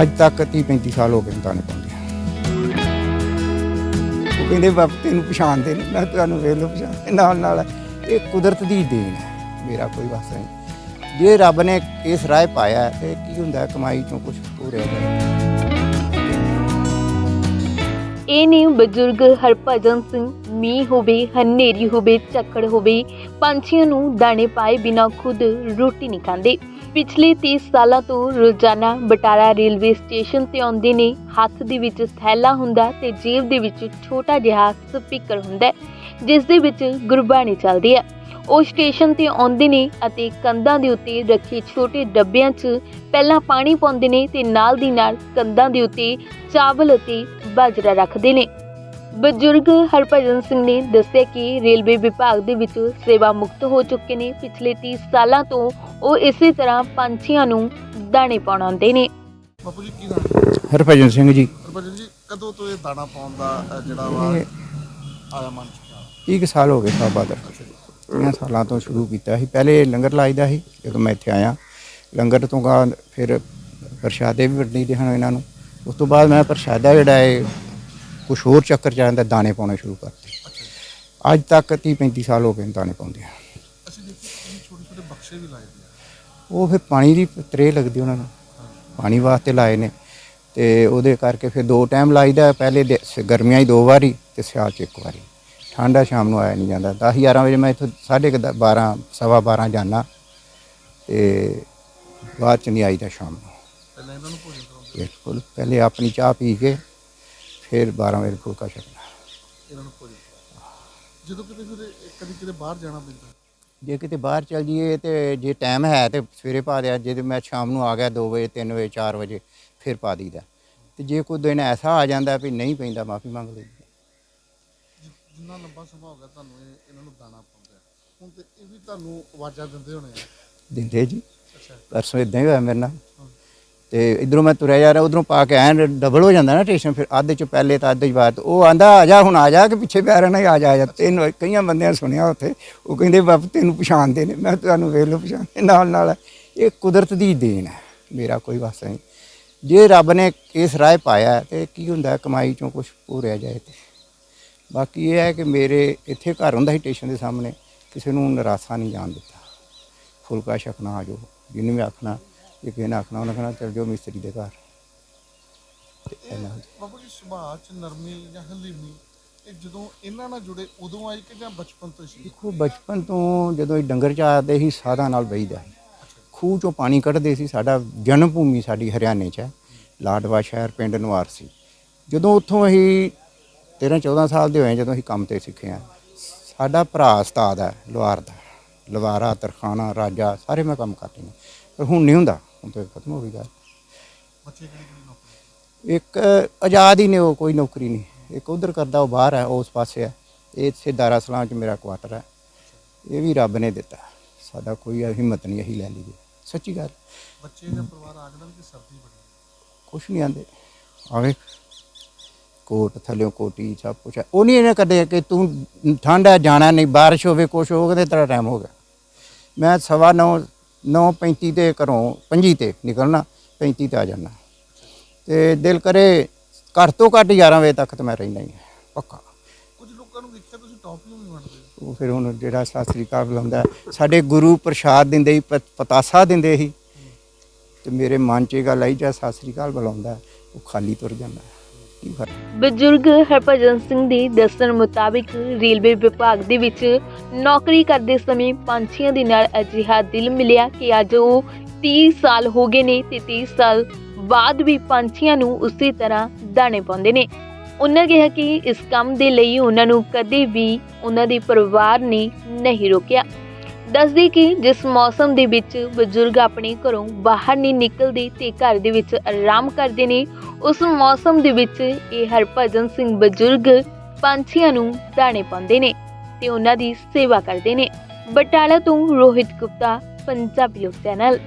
ਅੱਜ ਤੱਕ 30 35 ਸਾਲ ਹੋ ਗਏ ਦਾਣੇ ਪਾਉਂਦੇ ਉਹ ਕਹਿੰਦੇ ਬਾਪ, ਤੈਨੂੰ ਪਛਾਣਦੇ ਨੇ, ਮੈਂ ਤੁਹਾਨੂੰ ਵੇਖ ਲਓ ਪਛਾਣ ਨਾਲ ਨਾਲ ਇਹ ਕੁਦਰਤ ਦੀ ਦੇਣ ਹੈ, ਮੇਰਾ ਕੋਈ ਵਾਸਤਾ ਨਹੀਂ। ਜੇ ਰੱਬ ਨੇ ਇਸ ਰਾਹ ਪਾਇਆ, ਤੇ ਕੀ ਹੁੰਦਾ ਕਮਾਈ ਚੋਂ ਕੁਝ ਪੂਰਿਆ ਜਾਏ। ਇਹ ਨੇ ਬਜ਼ੁਰਗ ਹਰਭਜਨ ਸਿੰਘ, ਮੀਂਹ ਹੋਵੇ, ਹਨੇਰੀ ਹੋਵੇ ਚੱਕੜ ਹੋਵੇ, ਪੰਛੀਆਂ ਨੂੰ ਦਾਣੇ ਪਾਏ ਬਿਨਾਂ ਖੁਦ ਰੋਟੀ ਨਹੀਂ ਖਾਂਦੇ। ਪਿਛਲੇ 30 ਸਾਲਾਂ ਤੋਂ ਰੋਜ਼ਾਨਾ ਬਟਾਲਾ ਰੇਲਵੇ ਸਟੇਸ਼ਨ ਤੇ ਆਉਂਦੇ ਨੇ। ਹੱਥ ਦੇ ਵਿੱਚ ਥੈਲਾ ਹੁੰਦਾ ਤੇ ਜੇਬ ਦੇ ਵਿੱਚ ਛੋਟਾ ਜਿਹਾ ਸਪੀਕਰ ਹੁੰਦਾ ਜਿਸ ਦੇ ਵਿੱਚ ਗੁਰਬਾਣੀ ਚੱਲਦੀ ਹੈ। ਉਹ ਸਟੇਸ਼ਨ ਤੇ ਆਉਂਦੇ ਨੇ ਅਤੇ ਕੰਧਾਂ ਦੇ ਉੱਤੇ ਰੱਖੇ ਛੋਟੇ ਡੱਬਿਆਂ 'ਚ ਪਹਿਲਾਂ ਪਾਣੀ ਪਾਉਂਦੇ ਨੇ ਤੇ ਨਾਲ ਦੀ ਨਾਲ ਕੰਧਾਂ ਦੇ ਉੱਤੇ ਚਾਵਲ ਅਤੇ ਬਾਜਰਾ ਰੱਖਦੇ ਨੇ। ਬਜ਼ੁਰਗ ਹਰਭਜਨ ਸਿੰਘ ਨੇ ਦੱਸਿਆ ਕਿ ਰੇਲਵੇ ਵਿਭਾਗ ਦੇ ਵਿੱਚ ਸੇਵਾ ਮੁਕਤ ਹੋ ਚੁੱਕੇ ਨੇ। ਪਿਛਲੇ 30 ਸਾਲਾਂ ਤੋਂ ਉਹ ਇਸੇ ਤਰ੍ਹਾਂ ਪੰਛੀਆਂ ਨੂੰ ਦਾਣੇ ਪਾਉਣ ਆਉਂਦੇ ਨੇ। ਬਾਪੂ ਜੀ ਕੀ ਨਾਮ ਹਰਭਜਨ ਸਿੰਘ ਜੀ। ਹਰਭਜਨ ਜੀ ਕਦੋਂ ਤੋਂ ਇਹ ਦਾਣਾ ਪਾਉਣ ਦਾ ਅ, ਜਿਹੜਾ ਵਾ ਇਹ ਆਇਆ ਮਨ ਚ? 30 ਕੁ ਸਾਲ ਹੋ ਗਏ ਸਾਬਾ ਦਾ ਇਹਨਾਂ ਸਾਲਾਂ ਤੋਂ ਸ਼ੁਰੂ ਕੀਤਾ ਸੀ। ਪਹਿਲੇ ਲੰਗਰ ਲਾਈਦਾ ਸੀ ਜਦੋਂ ਮੈਂ ਇੱਥੇ ਆਇਆ। ਲੰਗਰ ਤੋਂ ਬਾਅਦ ਫਿਰ ਪ੍ਰਸ਼ਾਦੇ ਵੀ ਵੰਡੀ ਦੇ ਹਨ ਇਹਨਾਂ ਨੂੰ। ਉਸ ਤੋਂ ਬਾਅਦ ਮੈਂ ਪ੍ਰਸ਼ਾਦਾ ਜਿਹੜਾ ਹੈ ਕੁਝ ਹੋਰ ਚੱਕਰ ਚ ਆਂਦਾ ਦਾਣੇ ਪਾਉਣੇ ਸ਼ੁਰੂ ਕਰਤੇ। ਅੱਜ ਤੱਕ 30 35 ਸਾਲ ਹੋ ਗਏ ਦਾਣੇ ਪਾਉਂਦੇ ਆ। ਅਸੀਂ ਦੇਖੀ ਤੁਸੀਂ ਛੋਟੇ ਛੋਟੇ ਬਕਸੇ ਵੀ ਲਾਏ ਨੇ ਉਹ ਫਿਰ ਪਾਣੀ ਦੀ ਤਰੇ ਲੱਗਦੀ ਉਹਨਾਂ ਨੂੰ। ਪਾਣੀ ਵਾਸਤੇ ਲਾਏ ਨੇ। ਤੇ ਉਹਦੇ ਕਰਕੇ ਫਿਰ ਦੋ ਟਾਈਮ ਲਾਈਦਾ ਪਹਿਲੇ ਗਰਮੀਆਂ ਹੀ ਦੋ ਵਾਰੀ ਤੇ ਸਿਆਲ ਚ ਇੱਕ ਵਾਰੀ। ਠੰਡਾ ਸ਼ਾਮ ਨੂੰ ਆਇਆ ਨਹੀਂ ਜਾਂਦਾ। 10 11 ਵਜੇ ਮੈਂ ਇੱਥੋਂ ਸਾਢੇ ਕੁ ਦ- 12 ਸਵਾ 12 ਜਾਣਾ ਤੇ ਬਾਅਦ ਚ ਨਹੀਂ ਆਈਦਾ ਸ਼ਾਮ ਨੂੰ। ਪਹਿਲਾਂ ਇਹਨਾਂ ਨੂੰ ਭੋਜਨ ਕਰਾਉਂਦੇ ਬਿਲਕੁਲ ਪਹਿਲੇ ਆਪਣੀ ਚਾਹ ਪੀ ਕੇ ਫਿਰ 12 ਵਜੇ ਫੁਲਕਾ ਛਕਣਾ ਇਹਨਾਂ ਨੂੰ ਭੋਜਨ ਜਦੋਂ ਕਿਤੇ ਫਿਰ ਕਦੀ ਕਿਤੇ ਬਾਹਰ ਜਾਣਾ ਪੈਂਦਾ। ਜੇ ਕਿਤੇ ਬਾਹਰ ਚਲ ਜਾਈਏ ਤੇ ਜੇ ਟਾਈਮ ਹੈ ਤੇ ਸਵੇਰੇ ਪਾ ਦਿਆ ਜੇ ਮੈਂ ਸ਼ਾਮ ਨੂੰ ਆ ਗਿਆ 2 ਵਜੇ 3 ਵਜੇ 4 ਵਜੇ ਫਿਰ ਪਾ ਦਈਦਾ। ਤੇ ਜੇ ਕੋਈ ਦਿਨ ਐਸਾ ਆ ਜਾਂਦਾ ਵੀ ਨਹੀਂ ਪੈਂਦਾ ਮਾਫੀ ਮੰਗ ਲਈ ਜਿੰਨਾ ਲੰਬਾ ਸਮਾਂ ਹੋ ਗਿਆ ਤੁਹਾਨੂੰ ਇਹ ਇਹਨਾਂ ਨੂੰ ਦਾਣਾ ਪਾਉਂਦੇ ਹੁਣ ਤੇ ਇਹ ਵੀ ਤੁਹਾਨੂੰ ਆਵਾਜ਼ਾਂ ਦਿੰਦੇ ਹੋਣੇ ਆ। ਦਿੰਦੇ ਜੀ। ਅੱਛਾ। ਪਰਸੋਂ ਇਦਾਂ ਹੀ ਹੋਇਆ ਮੇਰੇ ਨਾਲ। ਤੇ ਇਧਰੋਂ ਮੈਂ ਤੁਰਿਆ ਜਾ ਰਿਹਾ ਉਧਰੋਂ ਪਾ ਕੇ ਐਨ ਡਬਲ ਹੋ ਜਾਂਦਾ ਨਾ ਸਟੇਸ਼ਨ ਫਿਰ ਅੱਧ ਚ ਪਹਿਲੇ ਤਾਂ ਅੱਧ ਚ ਬਾਅਦ ਉਹ ਆਂਦਾ ਆ ਜਾ ਹੁਣ ਆ ਜਾ ਕਿ ਪਿੱਛੇ ਪਿਆ ਰਹਿਣਾ ਆ ਜਾ ਆ ਜਾ। ਤੈਨੂੰ ਕਈਆਂ ਬੰਦਿਆਂ ਨੇ ਸੁਣਿਆ ਉੱਥੇ ਉਹ ਕਹਿੰਦੇ ਬਾਪ ਤੈਨੂੰ ਪਛਾਣਦੇ ਨੇ। ਮੈਂ ਤੁਹਾਨੂੰ ਵੇਖ ਲਓ ਪਛਾਣ ਨਾਲ ਨਾਲ ਇਹ ਕੁਦਰਤ ਦੀ ਦੇਣ ਹੈ ਮੇਰਾ ਕੋਈ ਵਾਸਤਾ ਨਹੀਂ। ਜੇ ਰੱਬ ਨੇ ਇਸ ਰਾਹ ਪਾਇਆ ਹੈ, ਤੇ ਕੀ ਹੁੰਦਾ ਕਮਾਈ ਚੋਂ ਕੁਝ ਪੂਰਿਆ ਜਾਏ ਤੇ। ਬਾਕੀ ਇਹ ਹੈ ਕਿ ਮੇਰੇ ਇੱਥੇ ਘਰ ਹੁੰਦਾ ਸੀ ਸਟੇਸ਼ਨ ਦੇ ਸਾਹਮਣੇ ਕਿਸੇ ਨੂੰ ਨਿਰਾਸ਼ਾ ਨਹੀਂ ਜਾਣ ਦਿੱਤਾ। ਫੁਲਕਾ ਛਕਣਾ ਆ ਜਾਓ ਜਿਹਨੂੰ ਵੀ ਆਖਣਾ ਜੇ ਕਿਸੇ ਨੇ ਆਖਣਾ ਉਹਨੇ ਕਹਿਣਾ ਚੱਲ ਜਾਓ ਮਿਸਤਰੀ ਦੇ ਘਰ। ਤੇ ਇਹਨਾਂ ਬਾਪੂ ਜੀ। ਸੁਭਾਅ ਚ ਨਰਮੀ ਜਾਂ ਹਲੀਮੀ ਇਹ ਜਦੋਂ ਇਹਨਾਂ ਨਾਲ ਜੁੜੇ ਉਦੋਂ ਆਈ ਕਿ ਜਾਂ ਬਚਪਨ ਤੋਂ ਹੀ ਸੀ? ਦੇਖੋ ਬਚਪਨ ਤੋਂ ਜਦੋਂ ਇਹ ਡੰਗਰ ਚਾਰਦੇ ਸੀ ਸਾਧਾਂ ਨਾਲ ਬਈਦਾ ਸੀ। ਖੂਹ ਚੋਂ ਪਾਣੀ ਕੱਢਦੇ ਸੀ ਸਾਡਾ ਜਨਮ ਭੂਮੀ ਸਾਡੀ ਹਰਿਆਣੇ 'ਚ ਹੈ। ਲਾਡਵਾ ਸ਼ਹਿਰ ਪਿੰਡ ਨਵਾਰ ਸੀ। ਜਦੋਂ ਉੱਥੋਂ ਅਸੀਂ 13 14 ਸਾਲ ਦੇ ਹੋਏ ਜਦੋਂ ਅਸੀਂ ਕੰਮ ਤੇ ਸਿੱਖੇ ਆ ਸਾਡਾ ਭਰਾ ਉਸਤਾਦ ਹੈ ਲੁਹਾਰ ਦਾ। ਲਵਾਰਾ ਤਰਖਾਣਾ ਰਾਜਾ ਸਾਰੇ ਮੈਂ ਕੰਮ ਕਰਦੇ ਨੇ ਹੁਣ ਨਹੀਂ ਹੁੰਦਾ। ਹੁਣ ਤਾਂ ਖਤਮ ਹੋ ਗਈ ਗੱਲ। ਬੱਚੇ ਕਿਹੜੀ ਕਿਹੜੀ ਨੌਕਰੀ ਇੱਕ ਆਜ਼ਾਦ ਹੀ ਨੇ ਉਹ ਕੋਈ ਨੌਕਰੀ ਨਹੀਂ। ਇੱਕ ਉਧਰ ਕਰਦਾ ਉਹ ਬਾਹਰ ਹੈ ਉਸ ਪਾਸੇ ਹੈ। ਇਹ ਇੱਥੇ ਦਾਰਾ ਸਲਾਮ 'ਚ ਮੇਰਾ ਕੁਆਟਰ ਹੈ। ਇਹ ਵੀ ਰੱਬ ਨੇ ਦਿੱਤਾ। ਸਾਡਾ ਕੋਈ ਹਿੰਮਤ ਨਹੀਂ ਅਸੀਂ ਲੈ ਲਈਏ। ਸੱਚੀ ਗੱਲ। ਬੱਚੇ ਜਾਂ ਪਰਿਵਾਰ ਆਖਦਾ ਕਿ ਸਰਦੀ ਬੜੀ ਹੈ। ਕੁਛ ਨਹੀਂ ਆਂਦੇ। ਆਵੇ ਕੋਟ ਥੱਲਿਓਂ ਕੋਟੀ ਸਭ ਕੁਛ ਹੈ। ਉਹ ਨਹੀਂ ਇਹਨੇ ਕਦੇ ਕਿ ਤੂੰ ਠੰਡ ਹੈ ਜਾਣਾ ਨਹੀਂ ਬਾਰਿਸ਼ ਹੋਵੇ ਕੁਛ ਹੋਵੇ ਤੇ ਤੇਰਾ ਟਾਈਮ ਹੋ ਗਿਆ। ਮੈਂ ਸਵਾ ਨੌ ਨੌ ਪੈਂਤੀ ਤੇ ਘਰੋਂ ਪੰਜੀ ਤੇ ਨਿਕਲਣਾ 35 ਤੇ ਆ ਜਾਣਾ। ਤੇ ਦਿਲ ਕਰੇ ਘੱਟ ਤੋਂ ਘੱਟ 11 ਵਜੇ ਤੱਕ ਤਾਂ ਮੈਂ ਰਹਿਣਾ ਹੀ ਹੈ ਪੱਕਾ। ਕੁਝ ਲੋਕਾਂ ਨੂੰ ਦੇਖਿਆ ਤੁਸੀਂ ਟੌਫੀਆਂ ਵੀ ਵੰਡਦੇ ਹੋ ਉਹ ਫਿਰ ਹੁਣ ਜਿਹੜਾ ਸਾਸਰੀ ਕਾਲ ਬੁਲਾਉਂਦਾ ਹੈ, ਸਾਡੇ ਗੁਰੂ ਪ੍ਰਸ਼ਾਦ ਦਿੰਦੇ ਸੀ ਪ- ਪਤਾਸਾ ਦਿੰਦੇ ਸੀ। ਤੇ ਮੇਰੇ ਮਨ 'ਚ ਇਹ ਗੱਲ ਆਈ ਜਾਂ ਸਾਸਰੀ ਕਾਲ ਬੁਲਾਉਂਦਾ ਹੈ, ਉਹ ਖਾਲੀ ਤੁਰ ਜਾਂਦਾ। ਹੈ। ਬਜ਼ੁਰਗ ਹਰਭਜਨ ਸਿੰਘ ਦੇ ਦੱਸਣ ਮੁਤਾਬਿਕ ਰੇਲਵੇ ਵਿਭਾਗ ਦੇ ਵਿੱਚ ਨੌਕਰੀ ਕਰਦੇ ਸਮੇਂ ਪੰਛੀਆਂ ਦੇ ਨਾਲ ਅਜਿਹਾ ਦਿਲ ਮਿਲਿਆ ਕਿ ਅੱਜ ਉਹ 30 ਸਾਲ ਹੋ ਗਏ ਨੇ ਤੇ 30 ਸਾਲ ਬਾਅਦ ਵੀ ਪੰਛੀਆਂ ਨੂੰ ਉਸੇ ਤਰ੍ਹਾਂ ਦਾਣੇ ਪਾਉਂਦੇ ਨੇ। ਉਹਨਾਂ ਕਿਹਾ ਕਿ ਇਸ ਕੰਮ ਦੇ ਲਈ ਉਹਨਾਂ ਨੂੰ ਕਦੇ ਵੀ ਉਹਨਾਂ ਦੇ ਪਰਿਵਾਰ ਨੇ ਨਹੀਂ ਰੋਕਿਆ। ਦੱਸਦੇ ਕਿ ਜਿਸ ਮੌਸਮ ਦੇ ਵਿੱਚ ਬਜ਼ੁਰਗ ਆਪਣੇ ਘਰੋਂ ਬਾਹਰ ਨਹੀਂ ਨਿਕਲਦੇ ਤੇ ਘਰ ਦੇ ਵਿੱਚ ਆਰਾਮ ਕਰਦੇ ਨੇ, ਉਸ ਮੌਸਮ ਦੇ ਵਿੱਚ ਇਹ ਹਰਭਜਨ ਸਿੰਘ ਬਜ਼ੁਰਗ ਪੰਛੀਆਂ ਨੂੰ ਦਾਣੇ ਪਾਉਂਦੇ ਨੇ ਤੇ ਉਹਨਾਂ ਦੀ ਸੇਵਾ ਕਰਦੇ ਨੇ। ਬਟਾਲਾ ਤੋਂ ਰੋਹਿਤ ਗੁਪਤਾ, ਪੰਜਾਬੀ ਲੋਕ ਚੈਨਲ